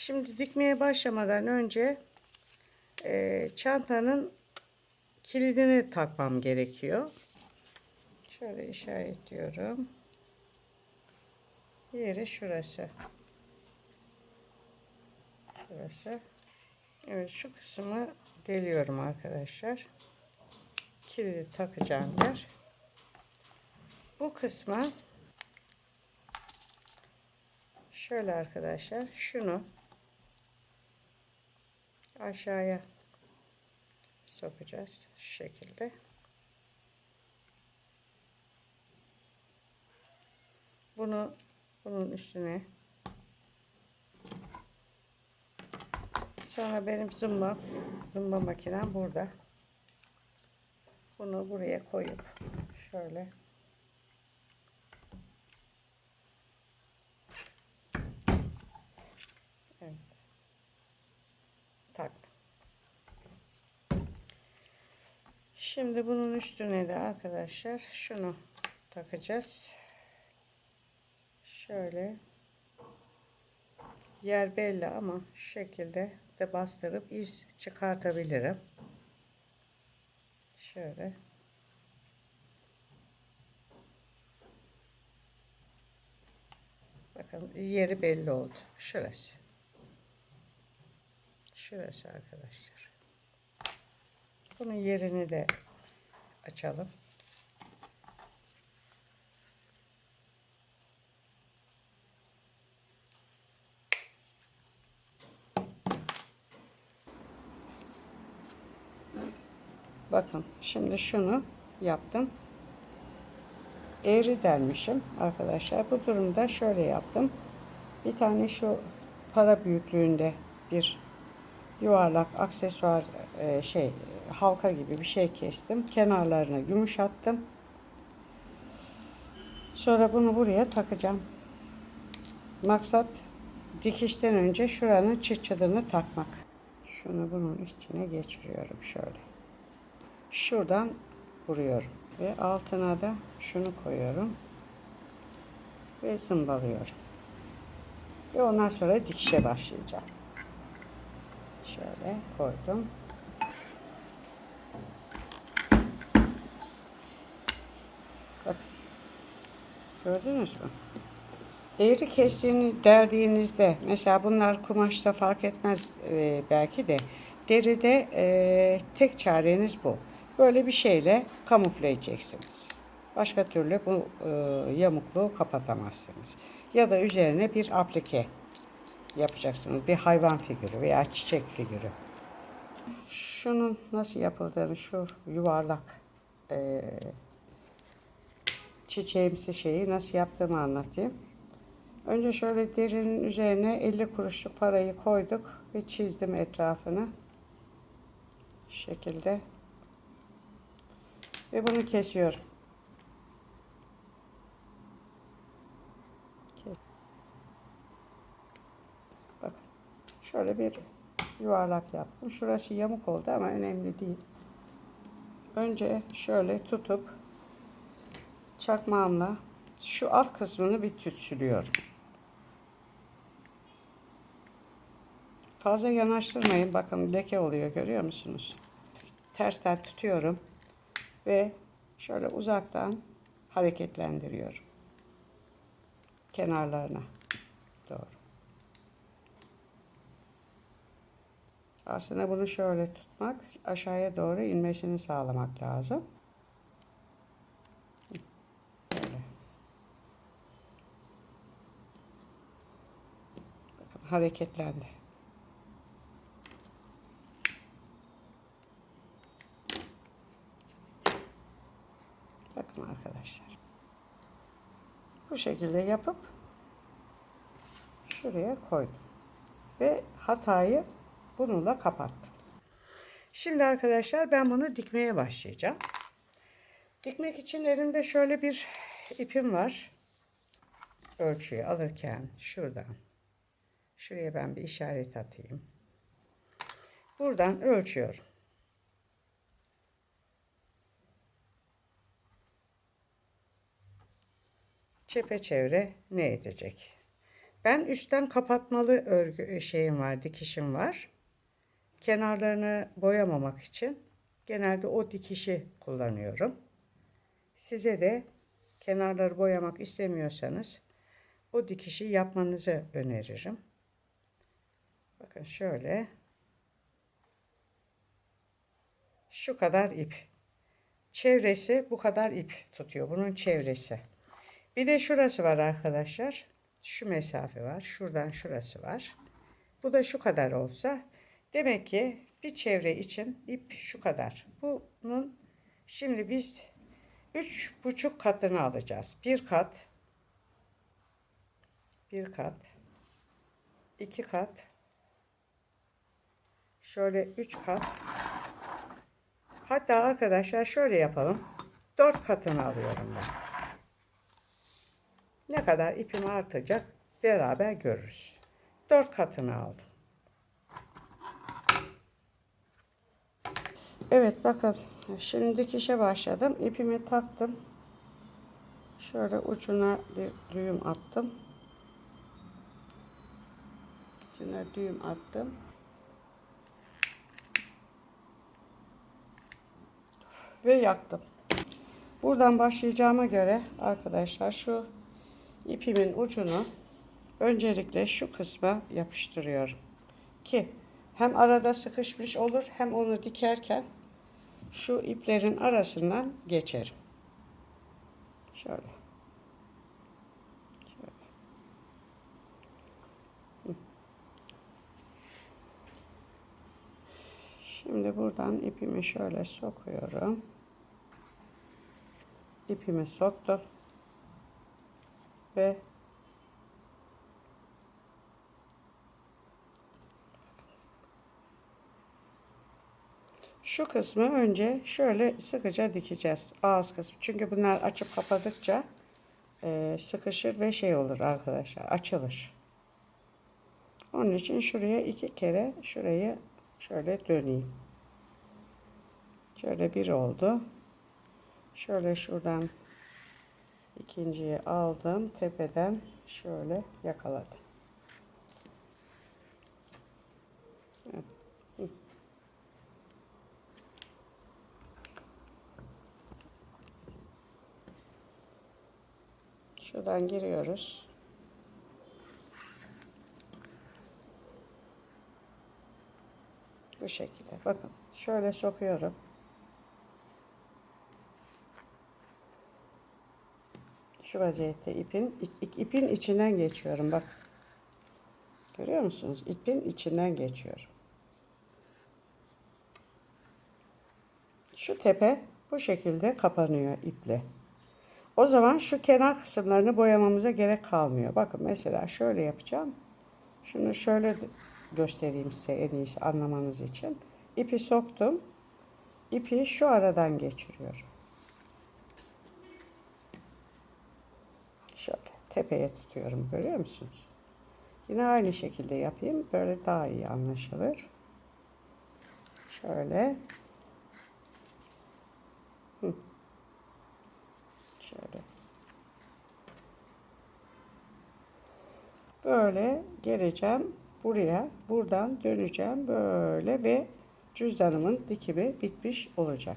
Şimdi dikmeye başlamadan önce e, çantanın kilidini takmam gerekiyor. Şöyle işaretliyorum. Yeri şurası. Şurası. Evet şu kısmı deliyorum arkadaşlar. Kilidi takacağım yer. Bu kısmı şöyle arkadaşlar şunu aşağıya sokacağız şu şekilde. Bunu bunun üstüne sonra benim zımba zımba makinem burada. Bunu buraya koyup şöyle Evet. Taktım. Şimdi bunun üstüne de arkadaşlar şunu takacağız. Şöyle yer belli ama şu şekilde de bastırıp iz çıkartabilirim. Şöyle. Bakın yeri belli oldu. Şurası. Şurası arkadaşlar. Bunun yerini de açalım. Bakın şimdi şunu yaptım. Eğri delmişim arkadaşlar. Bu durumda şöyle yaptım. Bir tane şu para büyüklüğünde bir yuvarlak aksesuar e, şey halka gibi bir şey kestim. Kenarlarını yumuşattım. Sonra bunu buraya takacağım. Maksat dikişten önce şuranın çıt çıtını takmak. Şunu bunun üstüne geçiriyorum şöyle. Şuradan vuruyorum ve altına da şunu koyuyorum ve zımbalıyorum. Ve ondan sonra dikişe başlayacağım. Şöyle koydum. Gördünüz mü? Eğri kestiğini deldiğinizde mesela bunlar kumaşta fark etmez e, belki de deride e, tek çareniz bu. Böyle bir şeyle kamufle edeceksiniz. Başka türlü bu e, yamukluğu kapatamazsınız. Ya da üzerine bir aplike yapacaksınız. Bir hayvan figürü veya çiçek figürü. Şunun nasıl yapıldığını şu yuvarlak e, çiçeğimsi şeyi nasıl yaptığımı anlatayım. Önce şöyle derinin üzerine 50 kuruşluk parayı koyduk ve çizdim etrafını. Şu şekilde. Ve bunu kesiyorum. Şöyle bir yuvarlak yaptım. Şurası yamuk oldu ama önemli değil. Önce şöyle tutup çakmağımla şu alt kısmını bir tütsülüyorum. Fazla yanaştırmayın. Bakın leke oluyor görüyor musunuz? Tersten tutuyorum ve şöyle uzaktan hareketlendiriyorum. Kenarlarına doğru. Aslında bunu şöyle tutmak, aşağıya doğru inmesini sağlamak lazım. Böyle. Bakın hareketlendi. Bakın arkadaşlar. Bu şekilde yapıp şuraya koydum. Ve hatayı bununla kapattım. Şimdi arkadaşlar ben bunu dikmeye başlayacağım. Dikmek için elimde şöyle bir ipim var. Ölçüyü alırken şuradan şuraya ben bir işaret atayım. Buradan ölçüyorum. çepeçevre ne edecek? Ben üstten kapatmalı örgü şeyim var, dikişim var. Kenarlarını boyamamak için genelde o dikişi kullanıyorum. Size de kenarları boyamak istemiyorsanız o dikişi yapmanızı öneririm. Bakın şöyle. Şu kadar ip. Çevresi bu kadar ip tutuyor. Bunun çevresi. Bir de şurası var arkadaşlar. Şu mesafe var. Şuradan şurası var. Bu da şu kadar olsa demek ki bir çevre için ip şu kadar. Bunun şimdi biz üç buçuk katını alacağız. Bir kat, bir kat, iki kat, şöyle üç kat. Hatta arkadaşlar şöyle yapalım. Dört katını alıyorum ben. Ne kadar ipim artacak beraber görürüz. Dört katını aldım. Evet bakın şimdi dikişe başladım. İpimi taktım. Şöyle ucuna bir düğüm attım. Şuna düğüm attım. Ve yaktım. Buradan başlayacağıma göre arkadaşlar şu ipimin ucunu öncelikle şu kısma yapıştırıyorum. Ki hem arada sıkışmış olur hem onu dikerken şu iplerin arasından geçerim. Şöyle. Şöyle. Şimdi buradan ipimi şöyle sokuyorum. İpimi soktum. Ve Şu kısmı önce şöyle sıkıca dikeceğiz. Ağız kısmı. Çünkü bunlar açıp kapadıkça e, sıkışır ve şey olur arkadaşlar. Açılır. Onun için şuraya iki kere şurayı şöyle döneyim. Şöyle bir oldu. Şöyle şuradan ikinciyi aldım. Tepeden şöyle yakaladım. Şuradan giriyoruz. Bu şekilde. Bakın şöyle sokuyorum. Şu vaziyette ipin ipin içinden geçiyorum bak. Görüyor musunuz? İpin içinden geçiyorum. Şu tepe bu şekilde kapanıyor iple. O zaman şu kenar kısımlarını boyamamıza gerek kalmıyor. Bakın mesela şöyle yapacağım. Şunu şöyle göstereyim size en iyisi anlamanız için. İpi soktum. İpi şu aradan geçiriyorum. Şöyle tepeye tutuyorum görüyor musunuz? Yine aynı şekilde yapayım. Böyle daha iyi anlaşılır. Şöyle. Şöyle. Böyle geleceğim buraya. Buradan döneceğim böyle ve cüzdanımın dikimi bitmiş olacak.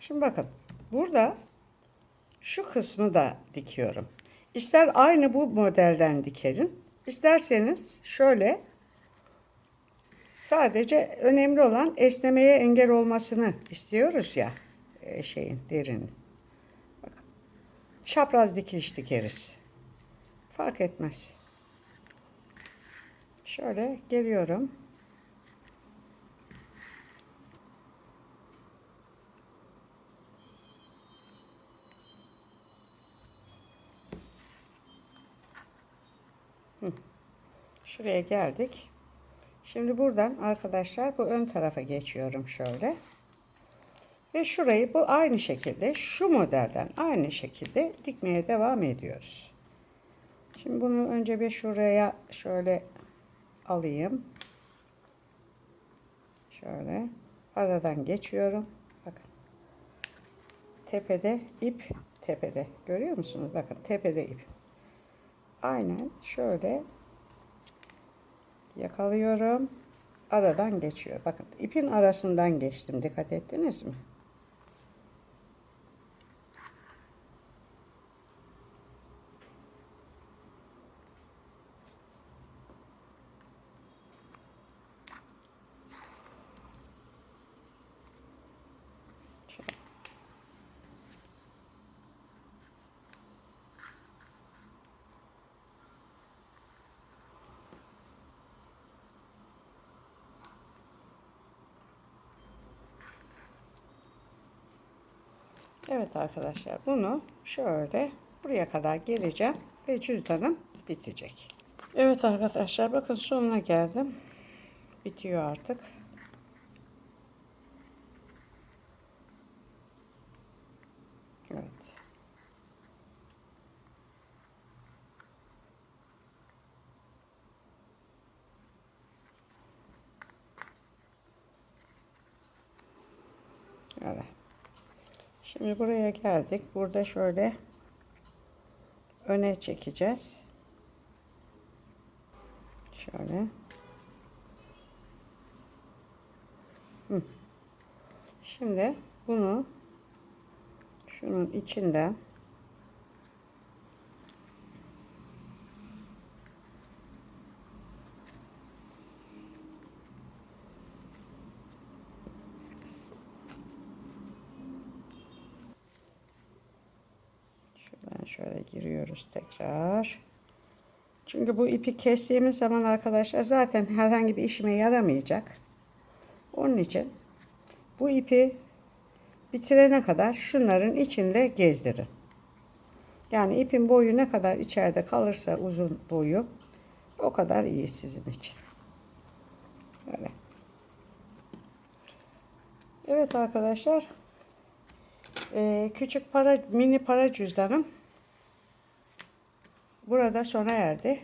Şimdi bakın burada şu kısmı da dikiyorum. İster aynı bu modelden dikerim. İsterseniz şöyle sadece önemli olan esnemeye engel olmasını istiyoruz ya e, şeyin derin. Çapraz dikiş dikeriz. Fark etmez. Şöyle geliyorum. Şuraya geldik. Şimdi buradan arkadaşlar bu ön tarafa geçiyorum şöyle. Ve şurayı bu aynı şekilde şu modelden aynı şekilde dikmeye devam ediyoruz. Şimdi bunu önce bir şuraya şöyle alayım. Şöyle aradan geçiyorum. Bakın. Tepede ip tepede. Görüyor musunuz? Bakın tepede ip. aynen şöyle yakalıyorum. Aradan geçiyor. Bakın ipin arasından geçtim. Dikkat ettiniz mi? Evet arkadaşlar bunu şöyle buraya kadar geleceğim ve cüzdanım bitecek. Evet arkadaşlar bakın sonuna geldim. Bitiyor artık. Evet. Evet. Şimdi buraya geldik. Burada şöyle öne çekeceğiz. Şöyle. Hı. Şimdi bunu şunun içinden Şuradan şöyle giriyoruz tekrar. Çünkü bu ipi kestiğimiz zaman arkadaşlar zaten herhangi bir işime yaramayacak. Onun için bu ipi bitirene kadar şunların içinde gezdirin. Yani ipin boyu ne kadar içeride kalırsa uzun boyu o kadar iyi sizin için. Böyle. Evet arkadaşlar. Küçük para mini para cüzdanım burada sona erdi.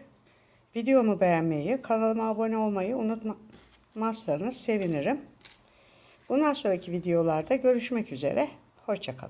Videomu beğenmeyi, kanalıma abone olmayı unutmazsanız sevinirim. Bundan sonraki videolarda görüşmek üzere. Hoşçakalın.